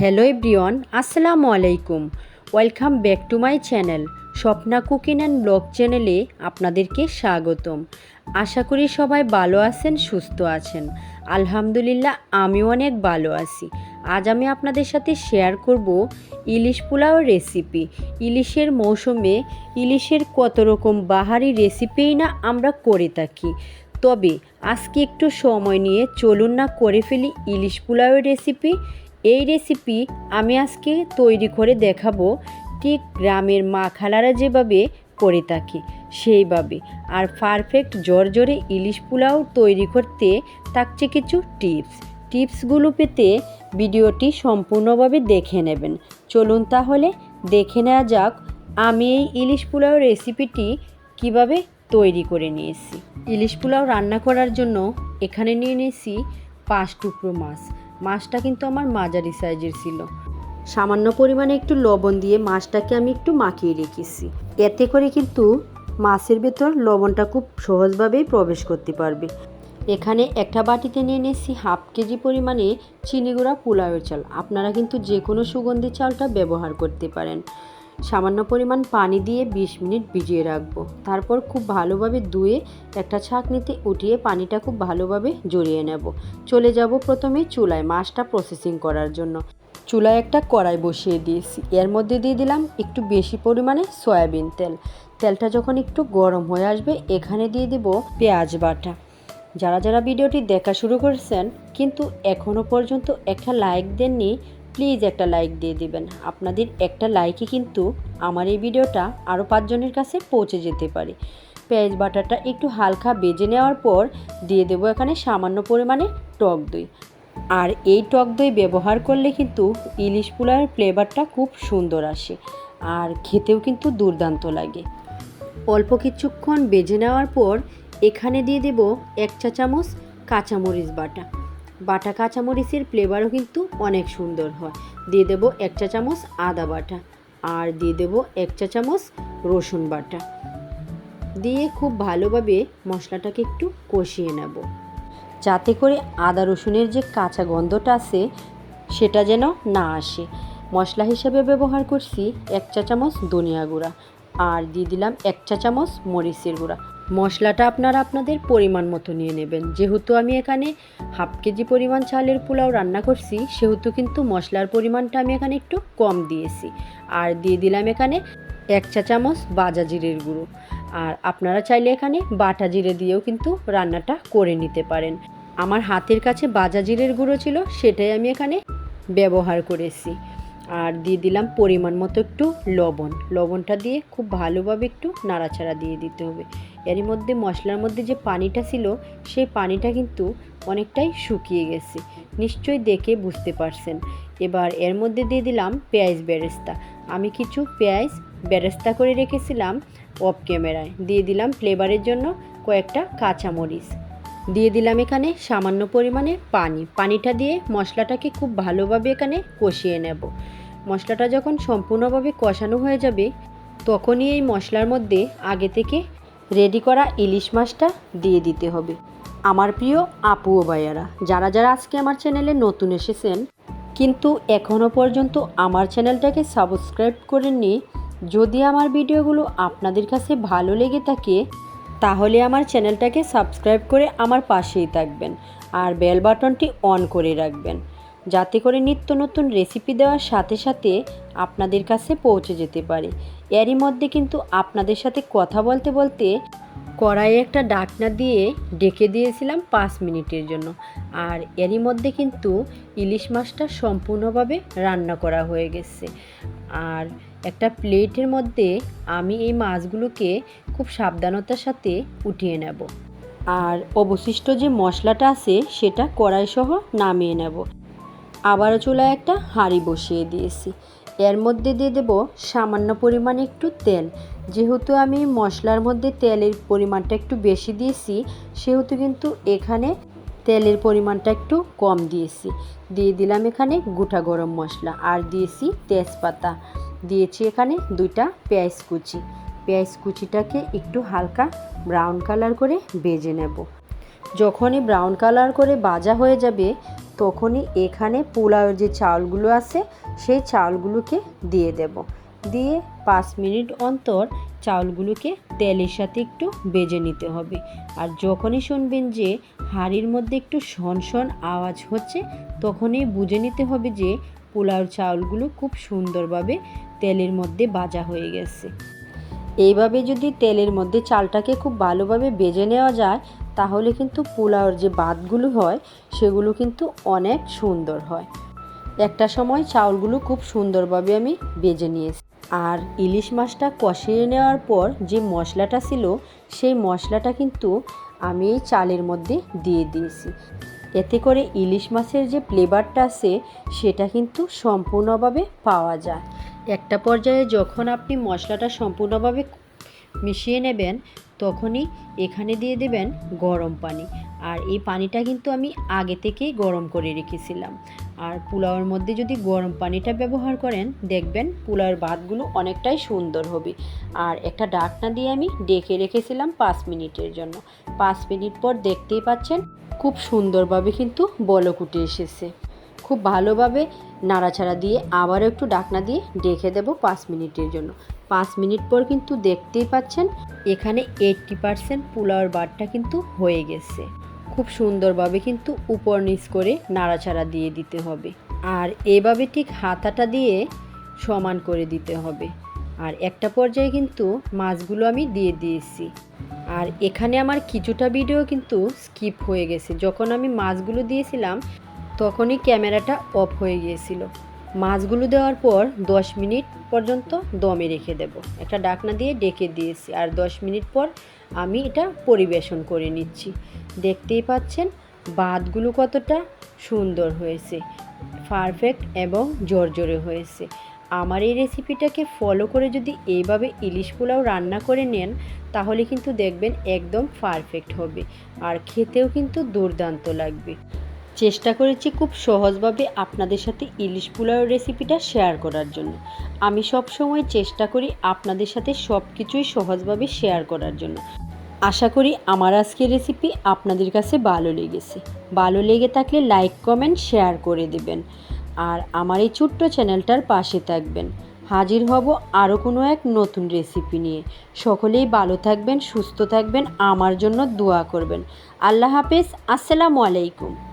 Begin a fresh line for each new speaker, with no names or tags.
Hello everyone, আসসালামু আলাইকুম। Welcome back to my channel. Swapna cooking and blog চ্যানেলে আপনাদেরকে স্বাগতম। আশা করি সবাই ভালো আছেন, সুস্থ আছেন। আলহামদুলিল্লাহ, আমিও অনেক ভালো আছি। আজ আমি আপনাদের সাথে শেয়ার করব ইলিশ পোলাও রেসিপি। ইলিশের মৌসুমে ইলিশের কত রকম বাহারি রেসিপিই না আমরা করে থাকি। তবে আজকে একটু সময় নিয়ে চলুন না, করে ফেলি ইলিশ পোলাওয়ের রেসিপি। এই রেসিপি আমি আজকে তৈরি করে দেখাবো ঠিক গ্রামের মা খালারা যেভাবে করে থাকি, সেইভাবে। আর পারফেক্ট জর্জরে ইলিশ পোলাও তৈরি করতে থাকছে কিছু টিপস টিপসগুলো পেতে ভিডিওটি সম্পূর্ণভাবে দেখে নেবেন। চলুন তাহলে দেখে নেওয়া যাক আমি এই ইলিশ পোলাও রেসিপিটি কীভাবে তৈরি করে নিয়েছি। ইলিশ পোলাও রান্না করার জন্য এখানে নিয়ে নিয়েছি পাঁচ টুকরো মাছ। মাছটা কিন্তু আমার মাঝারি সাইজের ছিল। সামান্য পরিমাণে একটু লবণ দিয়ে মাছটাকে আমি একটু মাখিয়ে রেখেছি। এতে করে কিন্তু মাছের ভেতর লবণটা খুব সহজভাবেই প্রবেশ করতে পারবে। এখানে একটা বাটিতে নিয়ে নিয়েছি হাফ কেজি পরিমাণে চিনি গুঁড়া পোলাওয়ের চাল। আপনারা কিন্তু যে কোনো সুগন্ধি চালটা ব্যবহার করতে পারেন। সামান্য পরিমাণ পানি দিয়ে ২০ মিনিট ভিজিয়ে রাখব। তারপর খুব ভালোভাবে ধুয়ে একটা ছাঁকনিতে উঠিয়ে পানিটা খুব ভালোভাবে জড়িয়ে নেব। চলে যাব প্রথমে চুলায় মাছটা প্রসেসিং করার জন্য। চুলায় একটা কড়াই বসিয়ে দিয়েছি। এর মধ্যে দিয়ে দিলাম একটু বেশি পরিমাণে সয়াবিন তেল। তেলটা যখন একটু গরম হয়ে আসবে, এখানে দিয়ে দিব পেঁয়াজ বাটা। যারা যারা ভিডিওটি দেখা শুরু করেছেন, কিন্তু এখনও পর্যন্ত একটা লাইক দেননি প্লিজ একটা লাইক দিয়ে দিবেন। আপনাদের একটা লাইকই কিন্তু আমার এই ভিডিওটা আরও পাঁচজনের কাছে পৌঁছে যেতে পারে। পেঁয়াজ বাটাটা একটু হালকা বেজে নেওয়ার পর দিয়ে দেবো এখানে সামান্য পরিমাণে টক দই। আর এই টক দই ব্যবহার করলে কিন্তু ইলিশ পোলাওয়ের ফ্লেভারটা খুব সুন্দর আসে আর খেতেও কিন্তু দুর্দান্ত লাগে। অল্প কিছুক্ষণ বেজে নেওয়ার পর এখানে দিয়ে দেব এক চা চামচ কাঁচামরিচ বাটা। বাটা কাঁচামরিচের ফ্লেভারও কিন্তু অনেক সুন্দর হয়। দিয়ে দেব এক চা চামচ আদা বাটা আর দিয়ে দেব এক চা চামচ রসুন বাটা। দিয়ে খুব ভালোভাবে মশলাটাকে একটু কষিয়ে নেব। যাতে করে আদা রসুনের যে কাঁচা গন্ধটা আছে, সেটা যেন না আসে। মশলা হিসেবে ব্যবহার করছি এক চা চামচ ধনিয়া গুঁড়া আর দিয়ে দিলাম এক চা চামচ মরিচের গুঁড়া। মশলাটা আপনারা আপনাদের পরিমাণ মতো নিয়ে নেবেন। যেহেতু আমি এখানে হাফ কেজি পরিমাণ চালের পোলাও রান্না করছি, সেহেতু কিন্তু মশলার পরিমাণটা আমি এখানে একটু কম দিয়েছি। আর দিয়ে দিলাম এখানে এক চা চামচ বাজা জিরের গুঁড়ো। আর আপনারা চাইলে এখানে বাটা জিরে দিয়েও কিন্তু রান্নাটা করে নিতে পারেন। আমার হাতের কাছে বাজা জিরের গুঁড়ো ছিল, সেটাই আমি এখানে ব্যবহার করেছি। আর দিয়ে দিলাম পরিমাণ মতো একটু লবণ। লবণটা দিয়ে খুব ভালোভাবে একটু নাড়াচাড়া দিয়ে দিতে হবে। এরই মধ্যে মশলার মধ্যে যে পানিটা ছিল, সেই পানিটা কিন্তু অনেকটাই শুকিয়ে গেছে। নিশ্চয়ই দেখে বুঝতে পারছেন। এবার এর মধ্যে দিয়ে দিলাম পেঁয়াজ বেরেস্তা। আমি কিছু পেঁয়াজ বেরেস্তা করে রেখেছিলাম অফ ক্যামেরায়। দিয়ে দিলাম ফ্লেভারের জন্য কয়েকটা কাঁচামরিচ। দিয়ে দিলাম এখানে সামান্য পরিমাণে পানি। পানিটা দিয়ে মশলাটাকে খুব ভালোভাবে এখানে কষিয়ে নেব। মশলাটা যখন সম্পূর্ণভাবে কষানো হয়ে যাবে, তখনই এই মশলার মধ্যে আগে থেকে রেডি করা ইলিশ মাছটা দিয়ে দিতে হবে। আমার প্রিয় আপু ও ভাইয়ারা, যারা যারা আজকে আমার চ্যানেলে নতুন এসেছেন, কিন্তু এখনও পর্যন্ত আমার চ্যানেলটাকে সাবস্ক্রাইব করেননি, যদি আমার ভিডিওগুলো আপনাদের কাছে ভালো লেগে থাকে, তাহলে আমার চ্যানেলটাকে সাবস্ক্রাইব করে আমার পাশেই থাকবেন আর বেল বাটনটি অন করে রাখবেন। যাতে করে নিত্য নতুন রেসিপি দেওয়ার সাথে সাথে আপনাদের কাছে পৌঁছে যেতে পারে। এরই মধ্যে কিন্তু আপনাদের সাথে কথা বলতে বলতে কড়াইয়ে একটা ডাকনা দিয়ে ডেকে দিয়েছিলাম পাঁচ মিনিটের জন্য। আর এরই মধ্যে কিন্তু ইলিশ মাছটা সম্পূর্ণভাবে রান্না করা হয়ে গেছে। আর একটা প্লেটের মধ্যে আমি এই মাছগুলোকে খুব সাবধানতার সাথে উঠিয়ে নেব। আর অবশিষ্ট যে মশলাটা আছে সেটা কড়াইসহ নামিয়ে নেব। আবারও চুলায় একটা হাঁড়ি বসিয়ে দিয়েছি। এর মধ্যে দিয়ে দেব সামান্য পরিমাণে একটু তেল। যেহেতু আমি মশলার মধ্যে তেলের পরিমাণটা একটু বেশি দিয়েছি, সেহেতু কিন্তু এখানে তেলের পরিমাণটা একটু কম দিয়েছি। দিয়ে দিলাম এখানে গোটা গরম মশলা আর দিয়েছি তেজপাতা। দিয়েছি এখানে দুইটা পেঁয়াজ কুচি। পেঁয়াজ কুচিটাকে একটু হালকা ব্রাউন কালার করে ভেজে নেব। যখনই ব্রাউন কালার করে ভাজা হয়ে যাবে তখনই এখানে পোলাওয়ের যে চাউলগুলো আছে, সেই চাউলগুলোকে দিয়ে দেব। দিয়ে পাঁচ মিনিট অন্তর চাউলগুলোকে তেলের সাথে একটু বেজে নিতে হবে। আর যখনই শুনবেন যে হাঁড়ির মধ্যে একটু শন আওয়াজ হচ্ছে, তখনই বুঝে নিতে হবে যে পোলাওর চাউলগুলো খুব সুন্দরভাবে তেলের মধ্যে ভাজা হয়ে গেছে। এইভাবে যদি তেলের মধ্যে চালটাকে খুব ভালোভাবে বেজে নেওয়া যায় তাহলে কিন্তু পোলাওর যে ভাতগুলো হয়, সেগুলো কিন্তু অনেক সুন্দর হয়। একটা সময় চাউলগুলো খুব সুন্দরভাবে আমি বেজে নিয়েছি। আর ইলিশ মাছটা কষিয়ে নেওয়ার পর যে মশলাটা ছিল, সেই মশলাটা কিন্তু আমি এই চালের মধ্যে দিয়ে দিয়েছি। এতে করে ইলিশ মাছের যে ফ্লেভারটা আছে, সেটা কিন্তু সম্পূর্ণভাবে পাওয়া যায়। একটা পর্যায়ে যখন আপনি মশলাটা সম্পূর্ণভাবে মিশিয়ে নেবেন তখনই এখানে দিয়ে দেবেন গরম পানি। আর এই পানিটা কিন্তু আমি আগে থেকেই গরম করে রেখেছিলাম। আর পোলাওয়ের মধ্যে যদি গরম পানিটা ব্যবহার করেন, দেখবেন পোলাওয়ের ভাতগুলো অনেকটাই সুন্দর হবে। আর একটা ডাকনা দিয়ে আমি ডেকে রেখেছিলাম পাঁচ মিনিটের জন্য। পাঁচ মিনিট পর দেখতেই পাচ্ছেন, খুব সুন্দরভাবে কিন্তু বলক উঠে এসেছে। খুব ভালোভাবে নাড়াচাড়া দিয়ে আবারও একটু ডাকনা দিয়ে ডেকে দেবো পাঁচ মিনিটের জন্য। পাঁচ মিনিট পর কিন্তু দেখতেই পাচ্ছেন এখানে এইট্টি পারসেন্ট পোলাওর বারটা কিন্তু হয়ে গেছে। খুব সুন্দরভাবে কিন্তু উপর নিচ করে নাড়াচাড়া দিয়ে দিতে হবে। আর এভাবে ঠিক হাতাটা দিয়ে সমান করে দিতে হবে। আর একটা পর্যায়ে কিন্তু মাছগুলো আমি দিয়ে দিয়েছি। আর এখানে আমার কিছুটা ভিডিও কিন্তু স্কিপ হয়ে গেছে। যখন আমি মাছগুলো দিয়েছিলাম তখনই ক্যামেরাটা অফ হয়ে গিয়েছিল। মাছগুলো দেওয়ার পর দশ মিনিট পর্যন্ত দমে রেখে দেব। একটা ডাকনা দিয়ে ডেকে দিয়েছি আর দশ মিনিট পর আমি এটা পরিবেশন করে নিচ্ছি। দেখতেই পাচ্ছেন ভাতগুলো কতটা সুন্দর হয়েছে পারফেক্ট এবং জর্জরে হয়েছে। আমার এই রেসিপিটাকে ফলো করে যদি এইভাবে ইলিশ পোলাও রান্না করে নেন, তাহলে কিন্তু দেখবেন একদম পারফেক্ট হবে। আর খেতেও কিন্তু দুর্দান্ত লাগবে। চেষ্টা করেছি খুব সহজভাবে আপনাদের সাথে ইলিশ পোলাওয়ের রেসিপিটা শেয়ার করার জন্য। আমি সব সময় চেষ্টা করি আপনাদের সাথে সব কিছুই সহজভাবে শেয়ার করার জন্য। আশা করি আমার আজকের রেসিপি আপনাদের কাছে ভালো লেগেছে। ভালো লেগে থাকলে লাইক কমেন্ট শেয়ার করে দেবেন। আর আমার এই ছোট্ট চ্যানেলটার পাশে থাকবেন। হাজির হব আরও কোনো এক নতুন রেসিপি নিয়ে। সকলেই ভালো থাকবেন, সুস্থ থাকবেন, আমার জন্য দোয়া করবেন। আল্লাহ হাফেজ, আসসালামু আলাইকুম।